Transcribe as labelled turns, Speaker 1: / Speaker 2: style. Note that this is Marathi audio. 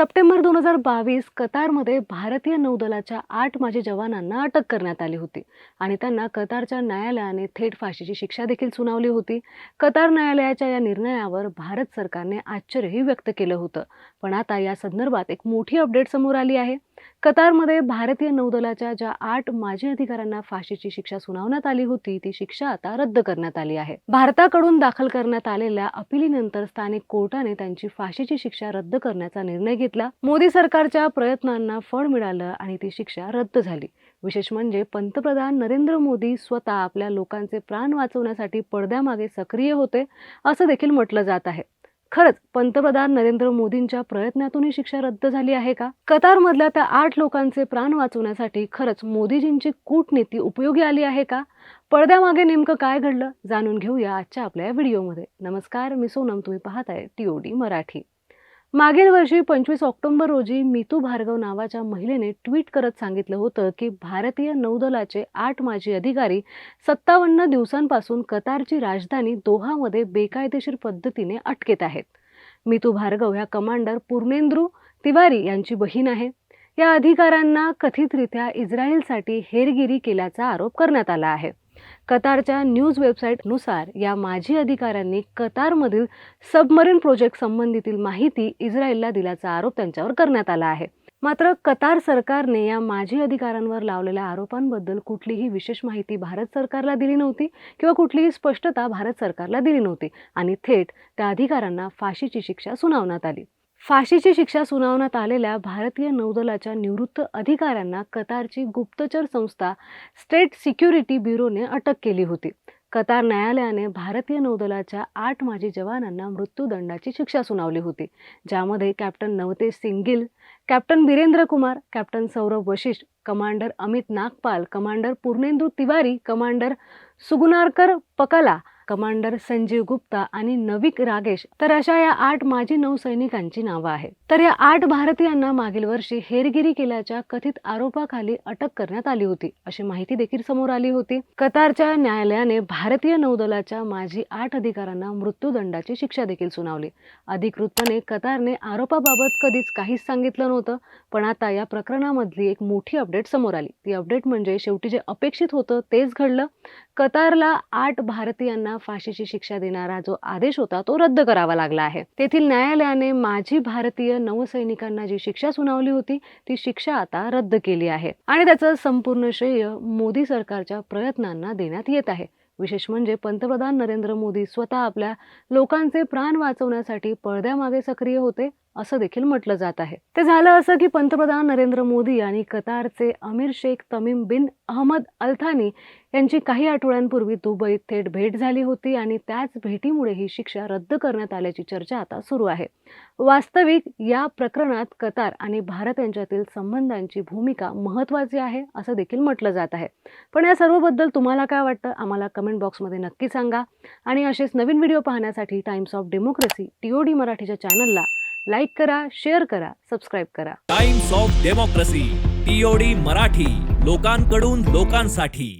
Speaker 1: सप्टेंबर दोन हजार बावीस कतारमध्ये भारतीय नौदलाच्या आठ माजी जवानांना अटक करण्यात आली होती आणि त्यांना कतारच्या न्यायालयाने थेट फाशीची शिक्षा देखील सुनावली होती. कतार न्यायालयाच्या या निर्णयावर भारत सरकारने आश्चर्यही व्यक्त केलं होतं. पण आता या संदर्भात एक मोठी अपडेट समोर आली आहे. कतारमध्ये भारतीय नौदलाच्या ज्या आठ माजी अधिकाऱ्यांना फाशीची शिक्षा सुनावण्यात आली होती ती शिक्षा आता रद्द करण्यात आली आहे. भारताकडून दाखल करण्यात आलेल्या अपिलीनंतर स्थानिक कोर्टाने त्यांची फाशीची शिक्षा रद्द करण्याचा निर्णय घेतला. मोदी सरकारच्या प्रयत्नांना फळ मिळालं आणि ती शिक्षा रद्द झाली. विशेष म्हणजे पंतप्रधान नरेंद्र मोदी स्वतः आपल्या लोकांचे प्राण वाचवण्यासाठी पडद्यामागे सक्रिय होते असं देखील म्हटलं जात आहे. खरंच पंतप्रधान नरेंद्र मोदींच्या प्रयत्नातून ही शिक्षा रद्द झाली आहे का? कतारमधल्या त्या आठ लोकांचे प्राण वाचवण्यासाठी खरंच मोदीजींची कूटनीती उपयोगी आली आहे का? पडद्यामागे नेमकं काय घडलं? जाणून घेऊया आजच्या आपल्या व्हिडिओमध्ये. नमस्कार मी सोनम. तुम्ही पाहताय टीओडी मराठी. मागील वर्षी पंचवीस ऑक्टोबर रोजी मितू भार्गव नावाच्या महिलेने ट्विट करत सांगितलं होतं की भारतीय नौदलाचे आठ माजी अधिकारी सत्तावन्न दिवसांपासून कतारची राजधानी दोहामध्ये बेकायदेशीर पद्धतीने अटकेत आहेत. मितू भार्गव ह्या कमांडर पूर्णेंद्रू तिवारी यांची बहीण आहे. या अधिकाऱ्यांना कथितरित्या इस्रायलसाठी हेरगिरी केल्याचा आरोप करण्यात आला आहे. कतारच्या न्यूज वेबसाईटनुसार या माजी अधिकाऱ्यांनी कतारमधील सबमरीन प्रोजेक्ट संबंधीतील माहिती इस्रायलला दिल्याचा आरोप त्यांच्यावर करण्यात आला आहे. मात्र कतार सरकारने या माजी अधिकाऱ्यांवर लावलेल्या आरोपांबद्दल कुठलीही विशेष माहिती भारत सरकारला दिली नव्हती किंवा कुठलीही स्पष्टता भारत सरकारला दिली नव्हती आणि थेट त्या अधिकाऱ्यांना फाशीची शिक्षा सुनावण्यात आली. फाशीची शिक्षा सुनावण्यात आलेल्या भारतीय नौदलाच्या निवृत्त अधिकाऱ्यांना कतारची गुप्तचर संस्था स्टेट सिक्युरिटी ब्युरोने अटक केली होती. कतार न्यायालयाने भारतीय नौदलाच्या आठ माजी जवानांना मृत्यूदंडाची शिक्षा सुनावली होती. ज्यामध्ये captain Navtej Singh Gill captain Birendra Kumar captain Saurabh Vashisht commander Amit Nagpal commander Purnendu Tiwari commander Sugunakar Pakala commander Sanjeev Gupta आणि नविक रागेश तर अशा या आठ माजी नौसैनिकांची नावं आहेत. तर या आठ भारतीयांना मागील वर्षी हेरगिरी केल्याच्या कथित आरोपाखाली अटक करण्यात आली होती अशी माहिती देखील समोर आली होती. कतारच्या न्यायालयाने भारतीय नौदलाच्या माजी आठ अधिकाऱ्यांना मृत्यूदंडाची शिक्षा देखील सुनावली. अधिकृतपणे कतारने आरोपाबाबत कधीच काहीच सांगितलं नव्हतं पण आता या प्रकरणामधली एक मोठी अपडेट समोर आली. ती अपडेट म्हणजे शेवटी जे अपेक्षित होतं तेच घडलं. कतारला आठ भारतीयांना फाशीची शिक्षा देणारा जो आदेश होता तो रद्द करावा लागला आहे. तेथील न्यायालयाने माजी भारतीय नौसैनिकांना जी शिक्षा सुनावली होती ती शिक्षा आता रद्द केली आहे आणि त्याचं संपूर्ण श्रेय मोदी सरकारच्या प्रयत्नांना देण्यात येत आहे. विशेष म्हणजे पंतप्रधान नरेंद्र मोदी स्वतः आपल्या लोकांचे प्राण वाचवण्यासाठी पडद्यामागे सक्रिय होते असं देखील म्हटलं जात आहे. ते झालं असं की पंतप्रधान नरेंद्र मोदी आणि कतारचे अमीर शेख तमीम बिन अहमद अल्थानी यांची काही आठवड्यांपूर्वी दुबईत थेट भेट झाली होती आणि त्याच भेटीमुळे ही शिक्षा रद्द करण्यात आल्याची चर्चा आता सुरू आहे. वास्तविक या प्रकरणात कतार आणि भारत यांच्यातील संबंधांची भूमिका महत्त्वाची आहे असं देखील म्हटलं जात आहे. पण या सर्वबद्दल तुम्हाला काय वाटतं? आम्हाला कमेंट बॉक्समध्ये नक्की सांगा. आणि असेच नवीन व्हिडिओ पाहण्यासाठी Times of Democracy T O D मराठीच्या चॅनलला लाईक करा शेअर करा सबस्क्राईब करा.
Speaker 2: Times of Democracy TOD Marathi लोकांकडून लोकांसाठी.